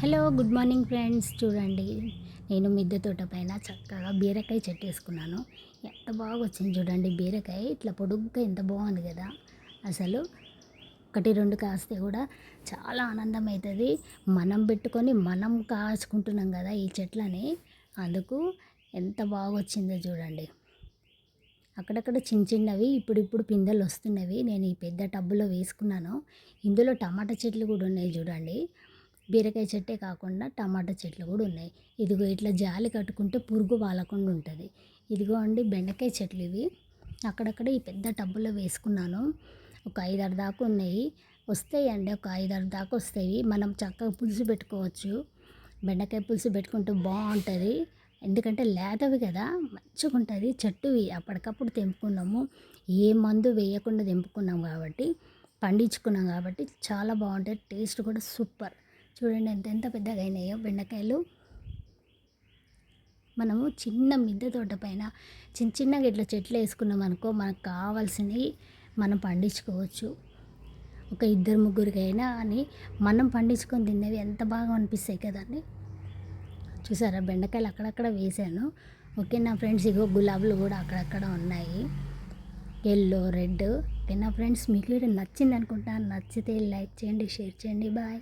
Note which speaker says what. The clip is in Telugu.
Speaker 1: Hello good morning friends. చూడండి నేను మిద్దె తోట పైన చక్కగా బీరకాయ చెట్టు వేసుకున్నాను. ఎంత బాగా వచ్చింది చూడండి బీరకాయ. ఇట్లా పొడుగ్గా ఎంత బాగుంది కదా. అసలు ఒకటి రెండు కాస్తే కూడా చాలా ఆనందం అవుతుంది మనం పెట్టుకొని మనం కాచుకుంటున్నాం కదా ఈ చెట్లని. అందుకు ఎంత బాగా వచ్చిందో చూడండి. అక్కడక్కడ చిన్న చిన్నవి ఇప్పుడు ఇప్పుడు పిందెలు వస్తున్నవి. నేను ఈ పెద్ద టబ్బులో వేసుకున్నాను. ఇందులో టమాటా చెట్లు కూడా ఉన్నాయి చూడండి. బీరకాయ చెట్టే కాకుండా టమాటా చెట్లు కూడా ఉన్నాయి. ఇదిగో ఇట్లా జాలి కట్టుకుంటే పురుగు వాలకుండా ఉంటుంది. ఇదిగో అండి బెండకాయ చెట్లు ఇవి. అక్కడక్కడ ఈ పెద్ద టబ్బులో వేసుకున్నాను. ఒక ఐదారు దాకా ఉన్నాయి. వస్తాయి అండి. ఒక ఐదారు దాకా వస్తాయి. మనం చక్కగా పులుసు పెట్టుకోవచ్చు. బెండకాయ పులుసు పెట్టుకుంటే బాగుంటుంది. ఎందుకంటే లేతవి కదా మంచిగా ఉంటుంది. చెట్టువి అప్పటికప్పుడు తెంపుకున్నాము. ఏ మందు వేయకుండా తెంపుకున్నాం కాబట్టి పండించుకున్నాం కాబట్టి చాలా బాగుంటుంది టేస్ట్ కూడా సూపర్. చూడండి ఎంత ఎంత పెద్దగా అయినాయో బెండకాయలు. మనము చిన్న మిద్దె తోట పైన చిన్న చిన్నగా ఇట్లా చెట్లు వేసుకున్నాం అనుకో మనకు కావాల్సినవి మనం పండించుకోవచ్చు. ఒక ఇద్దరు ముగ్గురికైనా అని మనం పండించుకొని తినేవి ఎంత బాగా అనిపిస్తాయి కదండి. చూసారా బెండకాయలు అక్కడక్కడ వేసాను ఓకే నా ఫ్రెండ్స్ ఇగో గులాబీలు కూడా అక్కడక్కడ ఉన్నాయి. Yellow red. ఓకే నా ఫ్రెండ్స్ మీకు వీడియో నచ్చింది అనుకుంటా నచ్చితే లైక్ చేయండి షేర్ చేయండి. బాయ్.